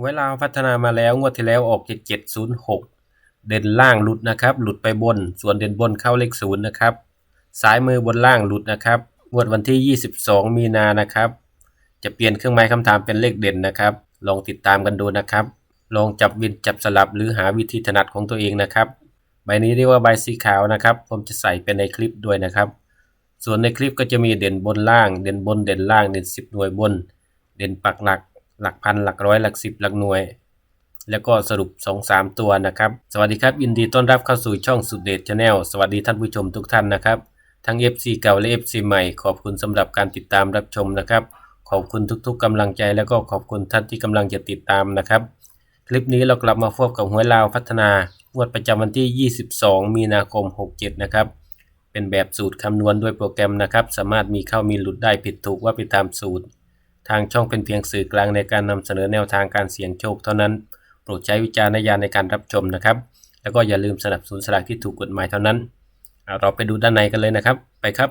เวลาพัฒนามาแล้วงวดที่แล้วออก7706เด่นล่างหลุดนะครับ หลุดไปบน ส่วนเด่นบนเข้าเลขศูนย์นะครับซ้ายมือบนล่างหลุดนะครับงวดวันที่ 22 มีนานะครับ จะเปลี่ยนเครื่องหมายคำถามเป็นเลขเด่นนะครับ ลองติดตามกันดูนะครับ ลองจับวินจับสลับหรือหาวิธีถนัดของตัวเองนะครับ ใบนี้เรียกว่าใบสีขาวนะครับ ผมจะใส่เป็นในคลิปด้วยนะครับ ส่วนในคลิปก็จะมีเด่นบนล่าง เด่นบนเด่นล่างเด่น 10 หน่วยบน เด่นปักหลัก หลักพันหลักร้อยหลักสิบหลักหน่วย แล้วก็สรุป 2-3 ตัวนะครับ สวัสดีครับยินดีต้อนรับเข้าสู่ช่องสุดเดชชาแนลสวัสดีท่านผู้ชมทุกท่านนะครับ ทั้ง FC เก่าและ FC ใหม่ ขอบคุณสำหรับการติดตามรับชมนะครับ ขอบคุณทุกๆกำลังใจแล้วก็ขอบคุณท่านที่กำลังจะติดตามนะครับ คลิปนี้เรากลับมาพบกับหวยลาวพัฒนางวดประจำวันที่ 22 มีนาคม 67 นะครับเป็นแบบสูตรคำนวณด้วยโปรแกรมนะครับ สามารถมีเข้ามีหลุดได้ผิดถูกว่าไปตามสูตร ทางช่องเป็นเพียงสื่อกลางในการนำเสนอแนวทางการเสี่ยงโชคเท่านั้น โปรดใช้วิจารณญาณในการรับชมนะครับ แล้วก็อย่าลืมสนับสนุนสลากที่ถูกกฎหมายเท่านั้นเอาเราไปดูด้านในกันเลยนะครับ ไปครับ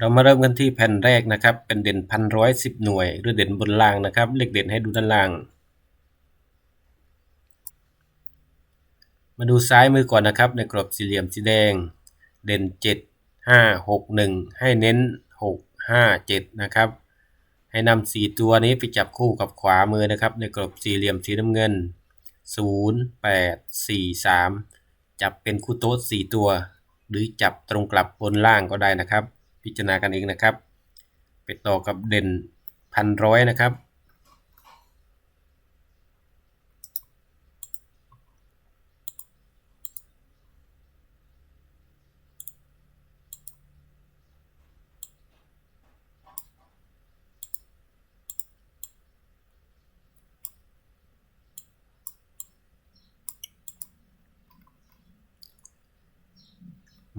เรามาเริ่มกันที่แผ่นแรกนะครับ เป็นเด่นพันร้อยสิบหน่วย หรือเด่นบนล่างนะครับ เลขเด่นให้ดูด้านล่าง มาดูซ้ายมือก่อนนะครับ ในกรอบสี่เหลี่ยมสีแดง เด่นเจ็ดห้าหกหนึ่งให้เน้นหกห้าเจ็ดนะครับ ให้นำสี่ตัวนี้ไปจับคู่กับขวามือนะครับ ในกรอบสี่เหลี่ยมสีน้ำเงินศูนย์แปดสี่สามจับเป็นคู่โต๊ดสี่ตัว หรือจับตรงกลับบนล่างก็ได้นะครับ พิจารณากันเองนะครับ ไปต่อกับเด่นพันร้อยนะครับ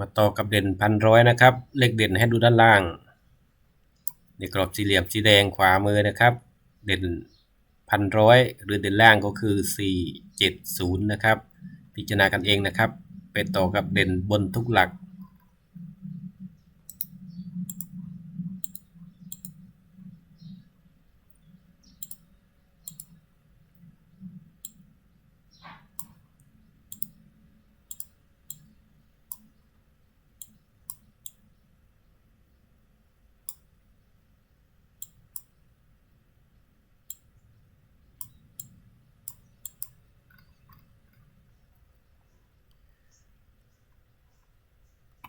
มาต่อกับเด่นพันร้อยนะครับ เลขเด่นให้ดูด้านล่างในกรอบสี่เหลี่ยมสีแดงขวามือนะครับ เด่นพันร้อยหรือเด่นล่างก็คือ 470 นะครับ พิจารณากันเองนะครับ ไปต่อกับเด่นบนทุกหลัก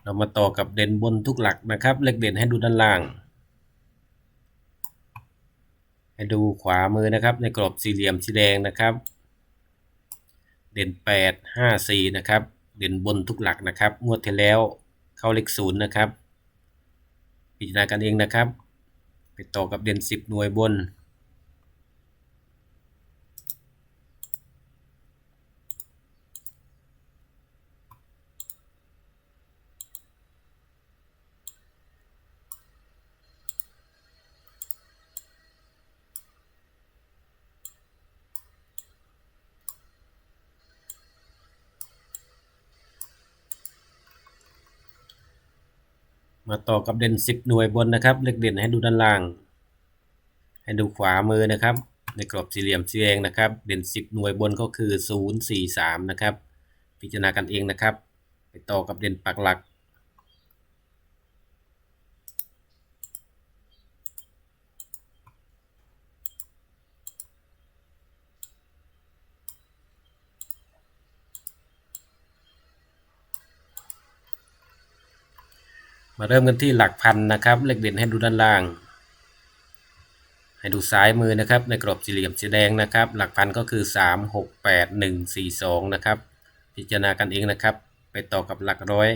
เรามาต่อกับเด่นบนทุกหลักนะครับ เลขเด่นให้ดูด้านล่าง ให้ดูขวามือนะครับ ในกรอบสี่เหลี่ยมสีแดงนะครับ เด่น 8 5 4 นะครับ เด่นบนทุกหลักนะครับ งวดที่แล้วเข้าเลขศูนย์นะครับ พิจารณากันเองนะครับ ไปต่อกับเด่นสิบหน่วยบน มาต่อกับเด่นสิบหน่วยบนนะครับ เลขเด่นให้ดูด้านล่าง ให้ดูขวามือนะครับ ในกรอบสี่เหลี่ยมสีแดงนะครับ เด่นสิบหน่วยบนก็คือศูนย์สี่สามนะครับ พิจารณากันเองนะครับ ไปต่อกับเด่นปักหลัก มาเริ่มกันที่หลักพันนะครับ เลขเด่นให้ดูด้านล่าง ให้ดูซ้ายมือนะครับ ในกรอบสี่เหลี่ยมสีแดงนะครับ หลักพันก็คือ 3 6 8 1 4 2 นะครับ พิจารณากันเองนะครับ ไปต่อกับหลักร้อย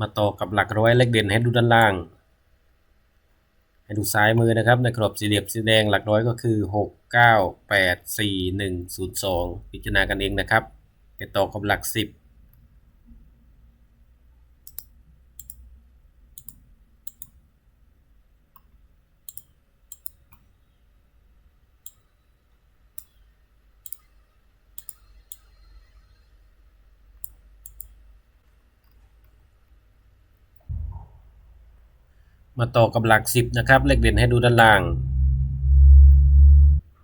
มาต่อกับหลักร้อยเลขเด่นให้ดูด้านล่าง ให้ดูซ้ายมือนะครับในกรอบสี่เหลี่ยมสีแดงหลักร้อยก็คือ 6 9 8 4 1 0 2 พิจารณากันเองนะครับ ไปต่อกับหลัก 10 มาต่อกับหลัก 10 นะครับ เลขเด่นให้ดูด้านล่าง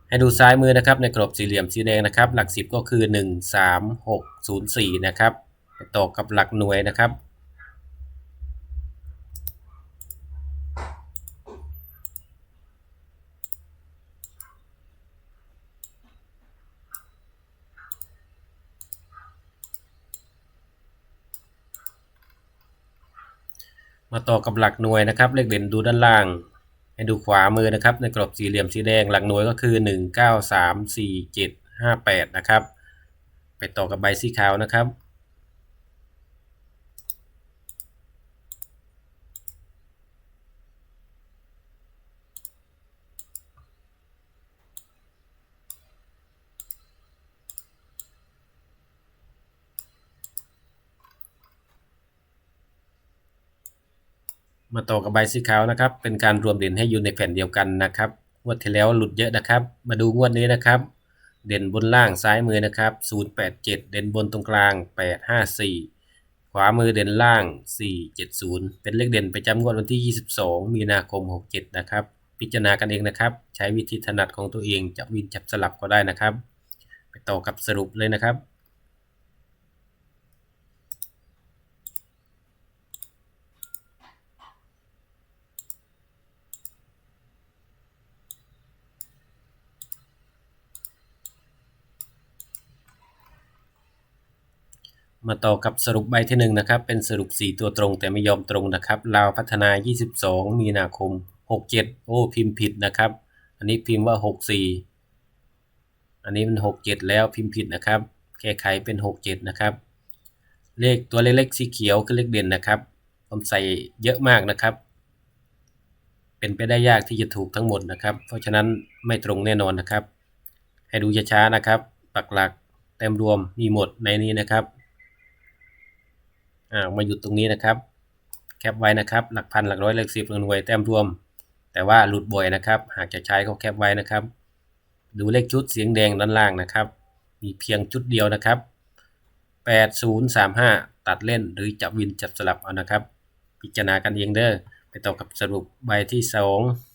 ให้ดูซ้ายมือนะครับ ในกรอบสี่เหลี่ยมสีแดงนะครับ หลัก 10 ก็คือ 1 3 6 0 4 นะครับ ไปต่อกับหลักหน่วยนะครับ มาต่อกับหลักหน่วยนะครับ เลขเด่นดูด้านล่าง ให้ดูขวามือนะครับ ในกรอบสี่เหลี่ยมสีแดงหลักหน่วยก็คือ 1 9 3 4 7 5 8 นะครับ ไปต่อกับใบสีขาวนะครับ มาต่อกับใบสีขาวนะครับ เป็นการรวมเด่นให้อยู่ในแผ่นเดียวกันนะครับงวดที่แล้วหลุดเยอะนะครับ มาดูงวดนี้นะครับ เด่นบนล่างซ้ายมือนะครับ087 เด่นบนตรงกลาง 854 ขวามือเด่นล่าง 470 เป็นเลขเด่นประจำงวดวันที่ 22 มีนาคม 67 นะครับ พิจารณากันเองนะครับ ใช้วิธีถนัดของตัวเองจับวินจับสลับก็ได้นะครับ ไปต่อกับสรุปเลยนะครับ มาต่อกับสรุปใบที่หนึ่งนะครับ เป็นสรุป 4 ตัวตรงแต่ไม่ยอมตรงนะครับลาวพัฒนา 22 มีนาคม 67 โอ้พิมพ์ผิดนะครับ อันนี้พิมพ์ว่า 64 อันนี้มัน 67 แล้วพิมพ์ผิดนะครับ แก้ไขเป็น 67 นะครับ เลขตัวเล็กๆสีเขียวคือเลขเด่นนะครับผมใส่เยอะมากนะครับ เป็นไปได้ยากที่จะถูกทั้งหมดนะครับ เพราะฉะนั้นไม่ตรงแน่นอนนะครับ ให้ดูช้าๆนะครับ ปักหลักเต็มรวมมีหมดในนี้นะครับามาหยุดตรงนี้นะครับ แคปไว้นะครับ หลักพันหลักร้อยหลักสิบหลักหน่วยแต้มรวม แต่ว่าหลุดบ่อยนะครับ หากจะใช้ก็แคปไว้นะครับ ดูเลขชุดเสียงแดงด้านล่างนะครับ มีเพียงชุดเดียวนะครับ 8035 ตัดเล่นหรือจับวินจับสลับเอานะครับ พิจารณากันเองเด้อไปต่อกับสรุปใบที่ 2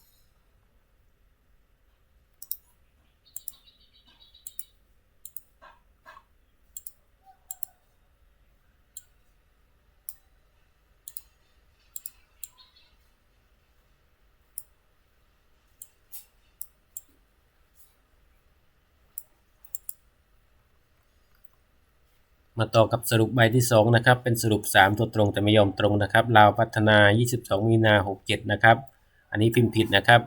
มาต่อกับสรุปใบที่ 2 นะครับ เป็นสรุป 3 ตัวตรงแต่ไม่ยอมตรงนะครับลาวพัฒนา 22 มีนา 67 นะครับ อันนี้พิมพ์ผิดนะครับ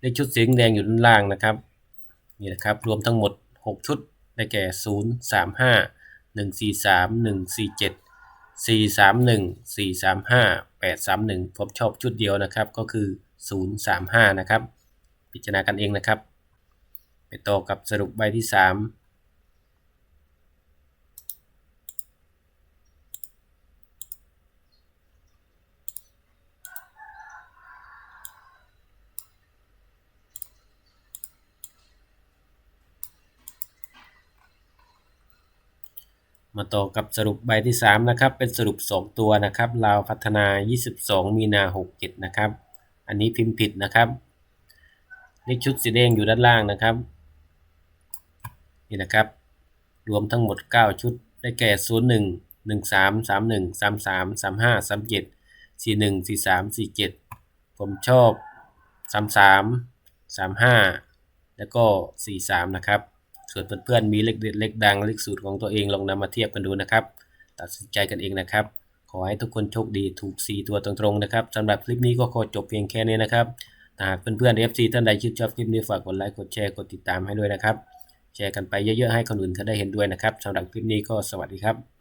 เลขชุดสีแดงอยู่ด้านล่างนะครับ นี่นะครับ รวมทั้งหมด 6 ชุด ได้แก่ 0 3 5 1 4 3 1 4 7 4 3 1 4 3 5 8 3 1 ผมชอบชุดเดียวนะครับ ก็คือ 0 3 5 นะครับ พิจารณากันเองนะครับ ไปต่อกับสรุปใบที่ 3 มาต่อกับสรุปใบที่ 3 นะครับ เป็นสรุป 2 ตัวนะครับลาวพัฒนา 22 มีนา 67 นะครับ อันนี้พิมพ์ผิดนะครับ เลขชุดสีแดงอยู่ด้านล่างนะครับ นี่นะครับ รวมทั้งหมด 9 ชุด ได้แก่ 01 13 31 33 35 37 41 43 47 ผมชอบ 33 35 แล้วก็ 43 นะครับ ส่วนเพื่อนๆมีเลขเด็ดเลขดังเลขสูตรของตัวเองลองนำมาเทียบกันดูนะครับ ตัดสินใจกันเองนะครับ ขอให้ทุกคนโชคดีถูก 4 ตัวตรงๆนะครับสำหรับคลิปนี้ก็ขอจบเพียงแค่นี้นะครับหากเพื่อนๆ FC ท่านใดชื่นชอบคลิปนี้ฝากกดไลค์กดแชร์กดติดตามให้ด้วยนะครับ แชร์กันไปเยอะๆให้คนอื่นเขาได้เห็นด้วยนะครับสำหรับคลิปนี้ก็สวัสดีครับ